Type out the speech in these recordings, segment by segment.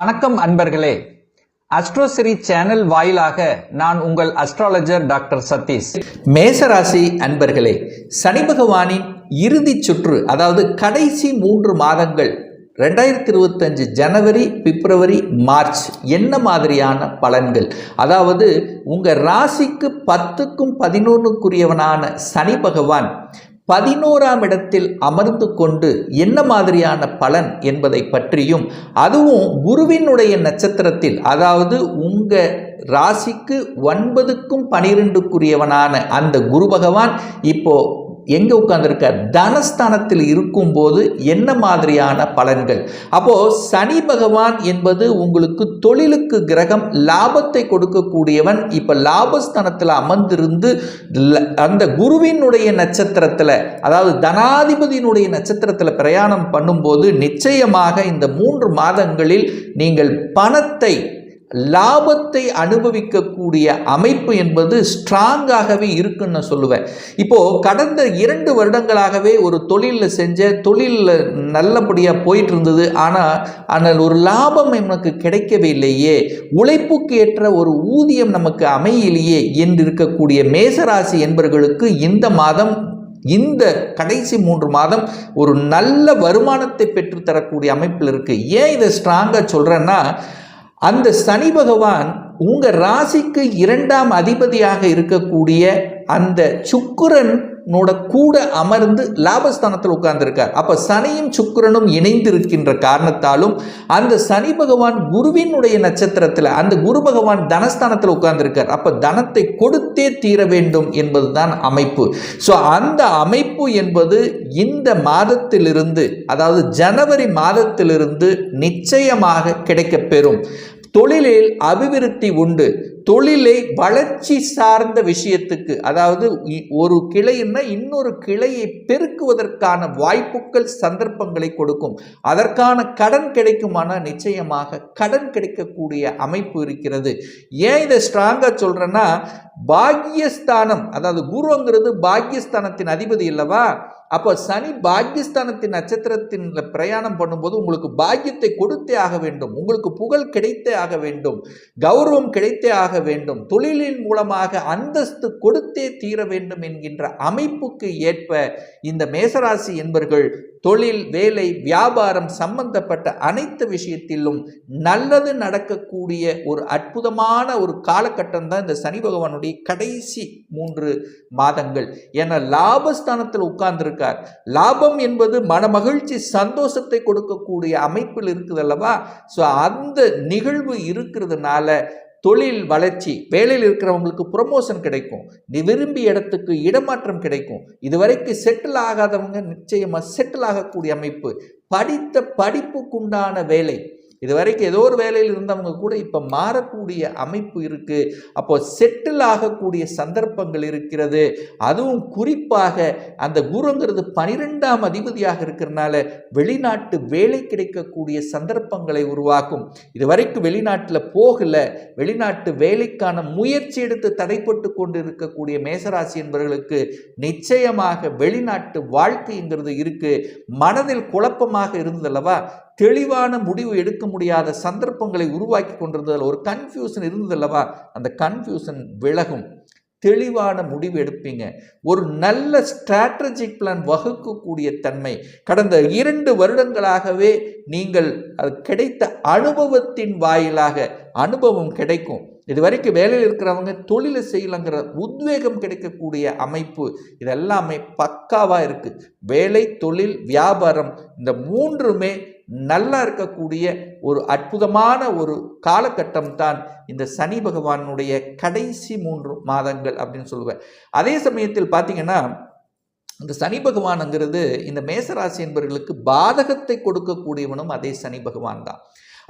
வணக்கம் அன்பர்களே. அஸ்ட்ரோசிரி சேனல் வாயிலாக நான் உங்கள் அஸ்ட்ராலஜர் டாக்டர் சதீஷ். மேசராசி அன்பர்களே சனி பகவானின் இறுதி சுற்று அதாவது கடைசி மூன்று மாதங்கள் ரெண்டாயிரத்தி இருபத்தஞ்சு ஜனவரி பிப்ரவரி மார்ச் என்ன மாதிரியான பலன்கள்? அதாவது உங்கள் ராசிக்கு பத்துக்கும் பதினொன்றுக்குரியவனான சனி பகவான் பதினோராம் இடத்தில் அமர்ந்து கொண்டு என்ன மாதிரியான பலன் என்பதை பற்றியும் அதுவும் குருவினுடைய நட்சத்திரத்தில் அதாவது உங்கள் ராசிக்கு ஒன்பதுக்கும் பனிரெண்டுக்குரியவனான அந்த குரு பகவான் இப்போ எங்கே உட்கார்ந்துருக்கார் தனஸ்தானத்தில் இருக்கும்போது என்ன மாதிரியான பலன்கள்? அப்போ சனி பகவான் என்பது உங்களுக்கு தொழிலுக்கு கிரகம் லாபத்தை கொடுக்கக்கூடியவன். இப்போ லாபஸ்தானத்தில் அமர்ந்திருந்து அந்த குருவினுடைய நட்சத்திரத்தில் அதாவது தனாதிபதியினுடைய நட்சத்திரத்தில் பிரயாணம் பண்ணும்போது நிச்சயமாக இந்த மூன்று மாதங்களில் நீங்கள் பணத்தை லாபத்தை அனுபவிக்கக்கூடிய அமைப்பு என்பது ஸ்ட்ராங்காகவே இருக்குன்னு நான் சொல்லுவேன். இப்போது கடந்த இரண்டு வருடங்களாகவே ஒரு தொழிலில் செஞ்ச தொழிலில் நல்லபடியாக போயிட்டு இருந்தது ஆனால் ஆனால் ஒரு லாபம் நமக்கு கிடைக்கவே இல்லையே. உழைப்புக்கு ஏற்ற ஒரு ஊதியம் நமக்கு அமையலையே என்று இருக்கக்கூடிய மேசராசி என்பவர்களுக்கு இந்த மாதம் இந்த கடைசி மூன்று மாதம் ஒரு நல்ல வருமானத்தை பெற்றுத்தரக்கூடிய அமைப்பில் இருக்குது ஏன் இதை ஸ்ட்ராங்காக சொல்கிறேன்னா அந்த சனி பகவான் உங்கள் ராசிக்கு இரண்டாம் அதிபதியாக இருக்கக்கூடிய அந்த சுக்கிரனோட கூட அமர்ந்து லாபஸ்தானத்தில் உட்கார்ந்துருக்கார். அப்போ சனியும் சுக்குரனும் இணைந்து இருக்கின்ற காரணத்தாலும் அந்த சனி பகவான் குருவினுடைய நட்சத்திரத்தில் அந்த குரு பகவான் தனஸ்தானத்தில் உட்கார்ந்துருக்கார். அப்போ தனத்தை கொடுத்தே தீர வேண்டும் என்பதுதான் அமைப்பு. ஸோ அந்த அமைப்பு என்பது இந்த மாதத்திலிருந்து அதாவது ஜனவரி மாதத்திலிருந்து நிச்சயமாக கிடைக்கப்பெறும். தொழிலில் அபிவிருத்தி உண்டு. தொழிலை வளர்ச்சி சார்ந்த விஷயத்துக்கு அதாவது ஒரு கிளைன்னா இன்னொரு கிளையை பெருக்குவதற்கான வாய்ப்புகள் சந்தர்ப்பங்களை கொடுக்கும். அதற்கான கடன் கிடைக்குமானால் நிச்சயமாக கடன் கிடைக்கக்கூடிய அமைப்பு இருக்கிறது. ஏன் இதை ஸ்ட்ராங்காக சொல்கிறேன்னா பாக்யஸ்தானம் அதாவது குருங்கிறது பாக்யஸ்தானத்தின் அதிபதி இல்லவா அப்போ சனி பாக்யஸ்தானத்தின் நட்சத்திரத்தின் பிரயாணம் பண்ணும்போது உங்களுக்கு பாக்கியத்தை கொடுத்தே ஆக வேண்டும். உங்களுக்கு புகழ் கிடைத்தே ஆக வேண்டும். கௌரவம் கிடைத்தே ஆக வேண்டும். தொழிலின் மூலமாக அந்தஸ்து கொடுத்தே தீர வேண்டும் என்கின்ற அமைப்புக்கு ஏற்ப இந்த மேசராசி என்பர்கள் தொழில் வேலை வியாபாரம் சம்பந்தப்பட்ட அனைத்து விஷயத்திலும் நல்லது நடக்கக்கூடிய ஒரு அற்புதமான ஒரு காலகட்டம் தான் இந்த சனி பகவானுடைய கடைசி மூன்று மாதங்கள். ஏன்னா லாபஸ்தானத்தில் இருக்கார் லாபம் என்பது மனமகிழ்ச்சி சந்தோஷத்தை கொடுக்கக்கூடிய அமைப்பில் இருக்குது அல்லவா? ஸோ அந்த நிகழ்வு இருக்கிறதுனால தொழில் வளர்ச்சி வேலையில் இருக்கிறவங்களுக்கு ப்ரொமோஷன் கிடைக்கும். நீ விரும்பிய இடத்துக்கு இடமாற்றம் கிடைக்கும். இதுவரைக்கும் செட்டில் ஆகாதவங்க நிச்சயமாக செட்டில் ஆகக்கூடிய அமைப்பு. படித்த படிப்புக்குண்டான வேலை இது வரைக்கும் ஏதோ ஒரு வேலையில் இருந்தவங்க கூட இப்போ மாறக்கூடிய அமைப்பு இருக்குது அப்போ செட்டில் ஆகக்கூடிய சந்தர்ப்பங்கள் இருக்கிறது. அதுவும் குறிப்பாக அந்த குருங்கிறது பனிரெண்டாம் அதிபதியாக இருக்கிறனால வெளிநாட்டு வேலை கிடைக்கக்கூடிய சந்தர்ப்பங்களை உருவாக்கும். இது வரைக்கும் வெளிநாட்டில் போகல. வெளிநாட்டு வேலைக்கான முயற்சி எடுத்து தடைப்பட்டு கொண்டு இருக்கக்கூடிய மேசராசி என்பவர்களுக்கு நிச்சயமாக வெளிநாட்டு வாழ்க்கைங்கிறது இருக்குது மனதில் குழப்பமாக இருந்ததல்லவா? தெளிவான முடிவு எடுக்க முடியாத சந்தர்ப்பங்களை உருவாக்கி கொண்டிருந்ததில் ஒரு கன்ஃபியூஷன் இருந்ததல்லவா அந்த கன்ஃபியூஷன் விலகும். தெளிவான முடிவு எடுப்பீங்க. ஒரு நல்ல ஸ்ட்ராட்டஜிக் பிளான் வகுக்கக்கூடிய தன்மை. கடந்த இரண்டு வருடங்களாகவே நீங்கள் அது கிடைத்த அனுபவத்தின் வாயிலாக அனுபவம் கிடைக்கும். இது வரைக்கும் வேலையில் இருக்கிறவங்க தொழிலை செய்யலைங்கிற உத்வேகம் கிடைக்கக்கூடிய அமைப்பு இதெல்லாமே பக்காவாக இருக்குது வேலை தொழில் வியாபாரம் இந்த மூன்றுமே நல்லா இருக்கக்கூடிய ஒரு அற்புதமான ஒரு காலகட்டம் தான் இந்த சனி பகவானுடைய கடைசி மூன்று மாதங்கள் அப்படின்னு சொல்லுவேன். அதே சமயத்தில் பார்த்தீங்கன்னா இந்த சனி பகவானுங்கிறது இந்த மேசராசி என்பவர்களுக்கு பாதகத்தை கொடுக்கக்கூடியவனும் அதே சனி பகவான் தான்.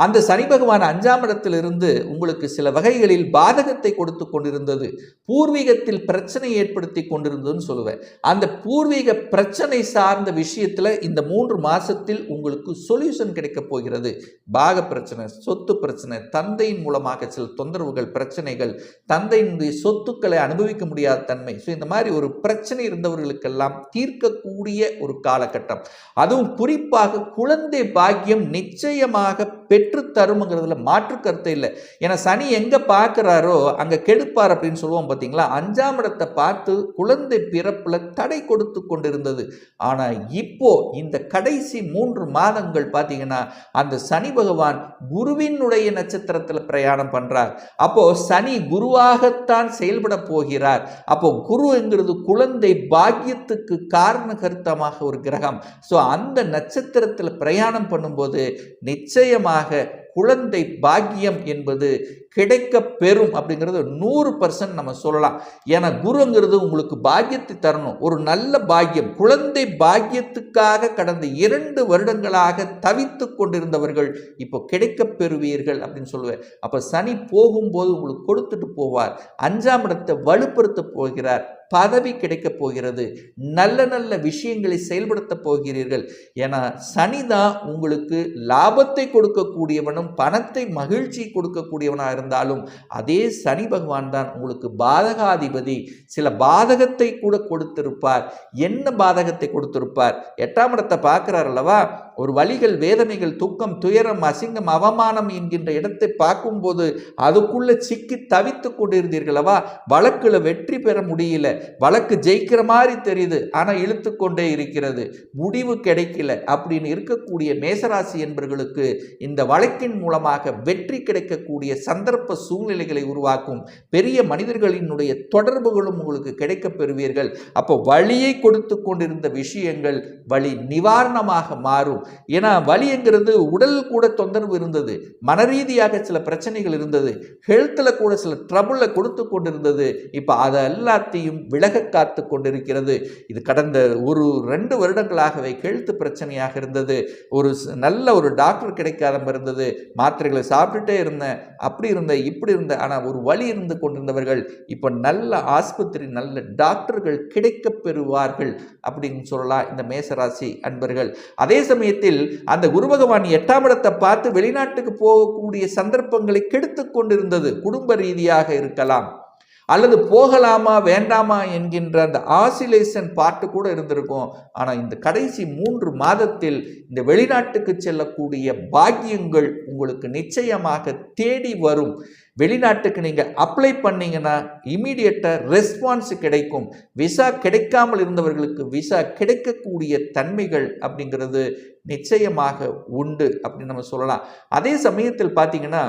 அந்த சனி பகவான் அஞ்சாம் இடத்திலிருந்து உங்களுக்கு சில வகைகளில் பாதகத்தை கொடுத்து கொண்டிருந்தது. பூர்வீகத்தில் பிரச்சனை ஏற்படுத்தி கொண்டிருந்ததுன்னு சொல்லுவேன். அந்த பூர்வீக பிரச்சனை சார்ந்த விஷயத்தில் இந்த மூன்று மாதத்தில் உங்களுக்கு சொல்யூஷன் கிடைக்கப் போகிறது. பாக பிரச்சனை சொத்து பிரச்சனை தந்தையின் மூலமாக சில தொந்தரவுகள் பிரச்சனைகள் தந்தையினுடைய சொத்துக்களை அனுபவிக்க முடியாத தன்மை. ஸோ இந்த மாதிரி ஒரு பிரச்சனை இருந்தவர்களுக்கெல்லாம் தீர்க்கக்கூடிய ஒரு காலகட்டம். அதுவும் குறிப்பாக குழந்தை பாக்கியம் நிச்சயமாக பெற்று பெற்று மாற்று கருத்தை இல்லை. ஏன்னா சனி எங்கே பார்க்குறாரோ அங்கே கெடுப்பார் அப்படின்னு சொல்லுவோம் பார்த்தீங்களா அஞ்சாம் இடத்தை பார்த்து குழந்தை பிறப்பில் தடை கொடுத்து கொண்டிருந்தது. ஆனால் இப்போ இந்த கடைசி மூன்று மாதங்கள் பார்த்தீங்கன்னா அந்த சனி பகவான் குருவினுடைய நட்சத்திரத்தில் பிரயாணம் பண்ணுறார் அப்போ சனி குருவாகத்தான் செயல்பட போகிறார். அப்போ குருங்கிறது குழந்தை பாக்கியத்துக்கு காரண கருத்தமாக ஒரு கிரகம். ஸோ அந்த நட்சத்திரத்தில் பிரயாணம் பண்ணும்போது நிச்சயமாக குழந்தை பாக்கியம் என்பது கிடைக்க பெறும் அப்படிங்கிறது நூறு பர்சன்ட் நம்ம சொல்லலாம். ஏன்னா குருங்கிறது உங்களுக்கு பாக்கியத்தை தரணும். ஒரு நல்ல பாக்கியம். குழந்தை பாக்கியத்துக்காக கடந்த இரண்டு வருடங்களாக தவித்து கொண்டிருந்தவர்கள் இப்போ கிடைக்க பெறுவீர்கள் அப்படின்னு சொல்லுவேன். அப்போ சனி போகும்போது உங்களுக்கு கொடுத்துட்டு போவார். அஞ்சாம் இடத்தை வலுப்படுத்த போகிறார். பதவி கிடைக்கப் போகிறது. நல்ல நல்ல விஷயங்களை செயல்படுத்த போகிறீர்கள். ஏன்னா சனிதான் உங்களுக்கு லாபத்தை கொடுக்கக்கூடியவனும் பணத்தை மகிழ்ச்சி கொடுக்கக்கூடியவனாக இருந்தாலும் அதே சனி பகவான் தான் உங்களுக்கு பாதகாதிபதி. சில பாதகத்தை கூட கொடுத்திருப்பார். என்ன பாதகத்தை கொடுத்திருப்பார்? எட்டாம் இடத்தை பார்க்குறார் அல்லவா? ஒரு வழிகள் வேதனைகள் துக்கம் துயரம் அசிங்கம் அவமானம் என்கின்ற இடத்தை பார்க்கும்போது அதுக்குள்ளே சிக்கி தவித்து கொண்டிருந்தீர்களவா வழக்கில் வெற்றி பெற முடியல. வழக்கு ஜெயிக்கிற மாதிரி தெரியுது. ஆனால் இழுத்து கொண்டே இருக்கிறது. முடிவு கிடைக்கல. அப்படின்னு இருக்கக்கூடிய மேசராசி என்பவர்களுக்கு இந்த வழக்கின் மூலமாக வெற்றி கிடைக்கக்கூடிய சந்தர்ப்ப சூழ்நிலைகளை உருவாக்கும் பெரிய மனிதர்களினுடைய தொடர்புகளும் உங்களுக்கு கிடைக்கப் பெறுவீர்கள். அப்போ வழியை கொடுத்து கொண்டிருந்த விஷயங்கள் வழி நிவாரணமாக மாறும். ஏன்னா வலிங்கிறது உடல் கூட தொந்தரவு இருந்தது. மனரீதியாக சில பிரச்சனைகள் இருந்தது. ஹெல்த்தில் கூட சில ட்ரபுளை கொடுத்து கொண்டிருந்தது. இப்போ அதை எல்லாத்தையும் விலக காத்து கொண்டிருக்கிறது. இது கடந்த ஒரு ரெண்டு வருடங்களாகவே ஹெல்த் பிரச்சனையாக இருந்தது. ஒரு நல்ல ஒரு டாக்டர் கிடைக்காத இருந்தது மாத்திரைகளை சாப்பிட்டுட்டே இருந்தேன். அப்படி இருந்தேன் இப்படி இருந்தேன் ஆனால் ஒரு வழி இருந்து கொண்டிருந்தவர்கள் இப்போ நல்ல ஆஸ்பத்திரி நல்ல டாக்டர்கள் கிடைக்கப் பெறுவார்கள் அப்படின்னு சொல்லலாம் இந்த மேசராசி அன்பர்கள். அதே சமயத்தில் அந்த குரு பகவான் எட்டாம் இடத்தை பார்த்து வெளிநாட்டுக்கு போகக்கூடிய சந்தர்ப்பங்களை கெடுத்து கொண்டிருந்தது. குடும்ப ரீதியாக இருக்கலாம். அல்லது போகலாமா வேண்டாமா என்கின்ற அந்த ஆசிலேஷன் பாட்டு கூட இருந்திருக்கும். ஆனால் இந்த கடைசி மூன்று மாதத்தில் இந்த வெளிநாட்டுக்கு செல்லக்கூடிய பாக்கியங்கள் உங்களுக்கு நிச்சயமாக தேடி வரும். வெளிநாட்டுக்கு நீங்கள் அப்ளை பண்ணீங்கன்னா இமீடியட்டாக ரெஸ்பான்ஸ் கிடைக்கும். விசா கிடைக்காமல் இருந்தவர்களுக்கு விசா கிடைக்கக்கூடிய தன்மைகள் அப்படிங்கிறது நிச்சயமாக உண்டு அப்படின்னு நம்ம சொல்லலாம். அதே சமயத்தில் பார்த்தீங்கன்னா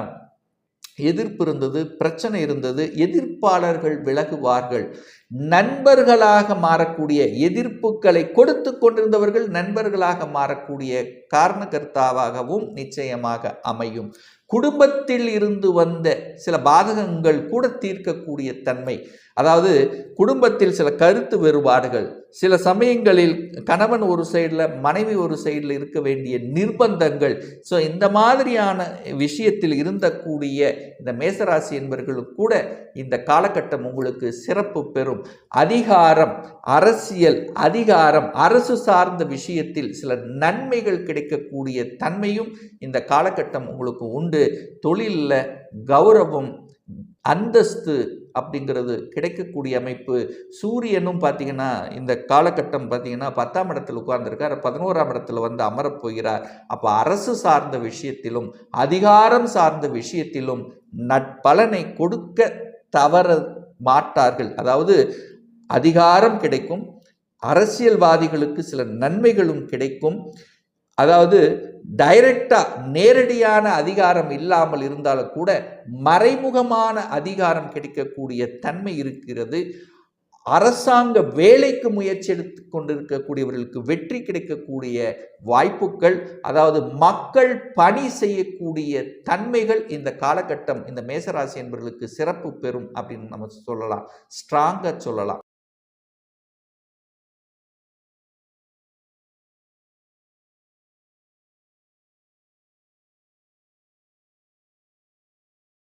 எதிர்ப்பு இருந்தது பிரச்சனை இருந்தது எதிர்ப்பாளர்கள் விலகுவார்கள். நண்பர்களாக மாறக்கூடிய எதிர்ப்புகளை கொடுத்து கொண்டிருந்தவர்கள் நண்பர்களாக மாறக்கூடிய காரணகர்த்தாவாகவும் நிச்சயமாக அமையும். குடும்பத்தில் இருந்து வந்த சில பாதகங்கள் கூட தீர்க்கக்கூடிய தன்மை. அதாவது குடும்பத்தில் சில கருத்து வேறுபாடுகள். சில சமயங்களில் கணவன் ஒரு சைடில் மனைவி ஒரு சைடில் இருக்க வேண்டிய நிர்பந்தங்கள். ஸோ இந்த மாதிரியான விஷயத்தில் இருந்தக்கூடிய இந்த மேசராசி என்பர்களும் கூட இந்த காலகட்டம் உங்களுக்கு சிறப்பு பெறும். அதிகாரம் அரசியல் அதிகாரம் அரசு சார்ந்த விஷயத்தில் சில நன்மைகள் கிடைக்கக்கூடிய தன்மையும் இந்த காலகட்டம் உங்களுக்கு உண்டு. தொழிலில் கௌரவம் அந்தஸ்து அப்படிங்கிறது கிடைக்கக்கூடிய அமைப்பு. சூரியனும் பார்த்தீங்கன்னா இந்த காலகட்டம் பார்த்தீங்கன்னா பத்தாம் இடத்தில் உட்கார்ந்துருக்கார். பதினோராம் இடத்துல வந்து அமரப் போகிறார் அப்போ அரசு சார்ந்த விஷயத்திலும் அதிகாரம் சார்ந்த விஷயத்திலும் நட்பலனை கொடுக்க தவற மாட்டார்கள். அதாவது அதிகாரம் கிடைக்கும் அரசியல்வாதிகளுக்கு சில நன்மைகளும் கிடைக்கும். அதாவது டைரக்டா நேரடியான அதிகாரம் இல்லாமல் இருந்தாலும் கூட மறைமுகமான அதிகாரம் கிடைக்கக்கூடிய தன்மை இருக்கிறது. அரசாங்க வேலைக்கு முயற்சி எடுத்து கொண்டிருக்கக்கூடியவர்களுக்கு வெற்றி கிடைக்கக்கூடிய வாய்ப்புகள் அதாவது மக்கள் பணி செய்யக்கூடிய தன்மைகள் இந்த காலகட்டம் இந்த மேசராசி என்பவர்களுக்கு சிறப்பு பெறும் அப்படின்னு நம்ம சொல்லலாம். ஸ்ட்ராங்காக சொல்லலாம்.